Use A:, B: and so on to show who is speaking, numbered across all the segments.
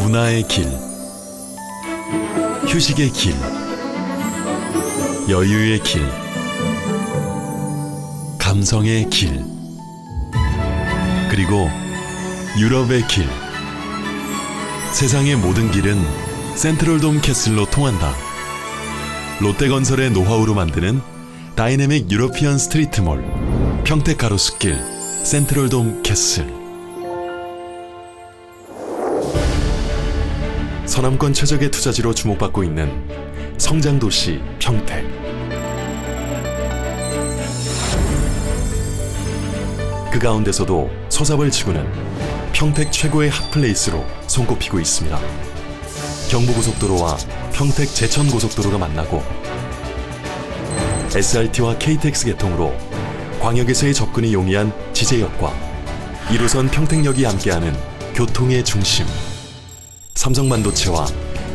A: 문화의 길, 휴식의 길, 여유의 길, 감성의 길, 그리고 유럽의 길. 세상의 모든 길은 센트럴돔 캐슬로 통한다. 롯데건설의 노하우로 만드는 다이내믹 유러피언 스트리트몰 평택 가로수길 센트럴돔 캐슬 서남권 최적의 투자지로 주목받고 있는 성장도시 평택 그 가운데서도 소잡을 지구는 평택 최고의 핫플레이스로 손꼽히고 있습니다. 경부고속도로와 평택 제천고속도로가 만나고 SRT와 KTX 개통으로 광역에서의 접근이 용이한 지제역과 1호선 평택역이 함께하는 교통의 중심. 삼성반도체와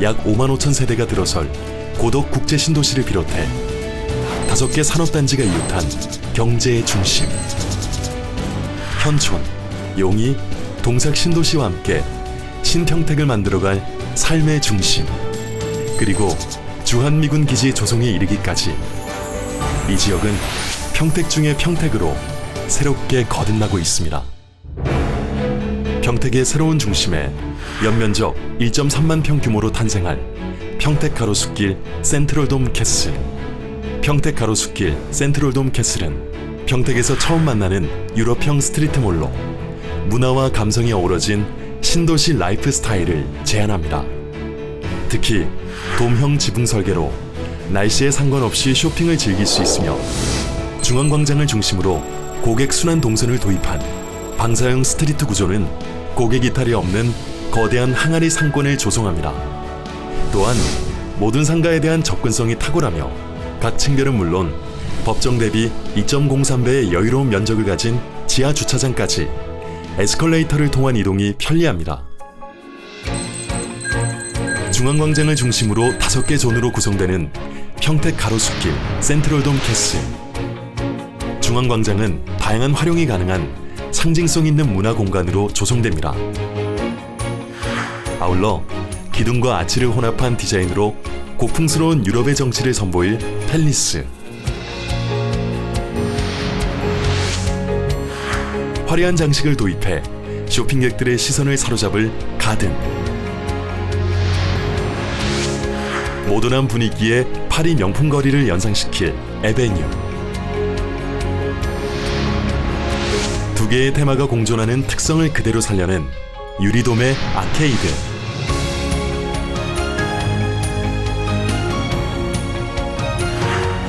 A: 약 5만 5천 세대가 들어설 고덕 국제 신도시를 비롯해 다섯 개 산업단지가 이웃한 경제의 중심. 현촌, 용이, 동삭 신도시와 함께 신평택을 만들어갈 삶의 중심. 그리고 주한미군 기지 조성에 이르기까지 이 지역은 평택 중의 평택으로 새롭게 거듭나고 있습니다. 평택의 새로운 중심에 연면적 1.3만 평 규모로 탄생할 평택 가로수길 센트럴돔 캐슬. 평택 가로수길 센트럴돔 캐슬은 평택에서 처음 만나는 유럽형 스트리트몰로 문화와 감성이 어우러진 신도시 라이프 스타일을 제안합니다. 특히 돔형 지붕 설계로 날씨에 상관없이 쇼핑을 즐길 수 있으며 중앙광장을 중심으로 고객 순환 동선을 도입한 방사형 스트리트 구조는 고객 이탈이 없는 거대한 항아리 상권을 조성합니다. 또한 모든 상가에 대한 접근성이 탁월하며 각 층별은 물론 법정 대비 2.03배의 여유로운 면적을 가진 지하 주차장까지 에스컬레이터를 통한 이동이 편리합니다. 중앙광장을 중심으로 다섯 개 존으로 구성되는 평택 가로수길 센트럴돔 캐슬. 중앙광장은 다양한 활용이 가능한 상징성 있는 문화 공간으로 조성됩니다. 아울러 기둥과 아치를 혼합한 디자인으로 고풍스러운 유럽의 정치를 선보일 팰리스. 화려한 장식을 도입해 쇼핑객들의 시선을 사로잡을 가든. 모던한 분위기의 파리 명품 거리를 연상시킬 에베뉴. 개의 테마가 공존하는 특성을 그대로 살려낸 유리돔의 아케이드.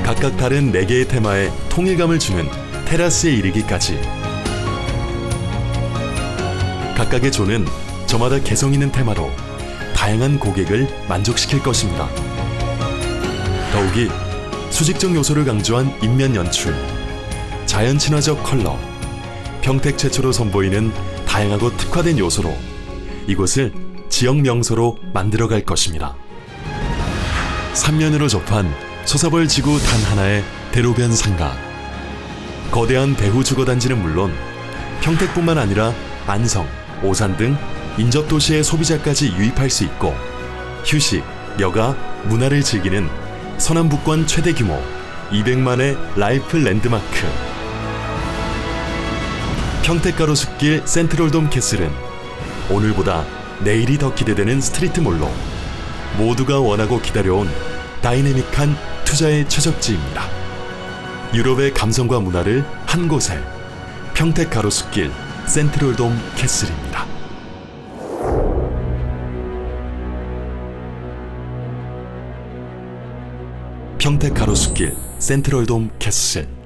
A: 각각 다른 네 개의 테마에 통일감을 주는 테라스에 이르기까지. 각각의 존은 저마다 개성 있는 테마로 다양한 고객을 만족시킬 것입니다. 더욱이 수직적 요소를 강조한 인면 연출, 자연 친화적 컬러, 평택 최초로 선보이는 다양하고 특화된 요소로 이곳을 지역 명소로 만들어갈 것입니다. 삼면으로 접한 소사벌 지구 단 하나의 대로변 상가. 거대한 배후 주거 단지는 물론 평택뿐만 아니라 안성, 오산 등 인접 도시의 소비자까지 유입할 수 있고 휴식, 여가, 문화를 즐기는 서남북권 최대 규모 200만의 라이프 랜드마크. 평택가로 숲길 센트럴돔 캐슬은 오늘보다 내일이 더 기대되는 스트리트몰로 모두가 원하고 기다려온 다이내믹한 투자의 최적지입니다. 유럽의 감성과 문화를 한 곳에 평택 가로수길 센트럴돔 캐슬입니다. 평택 가로수길 센트럴돔 캐슬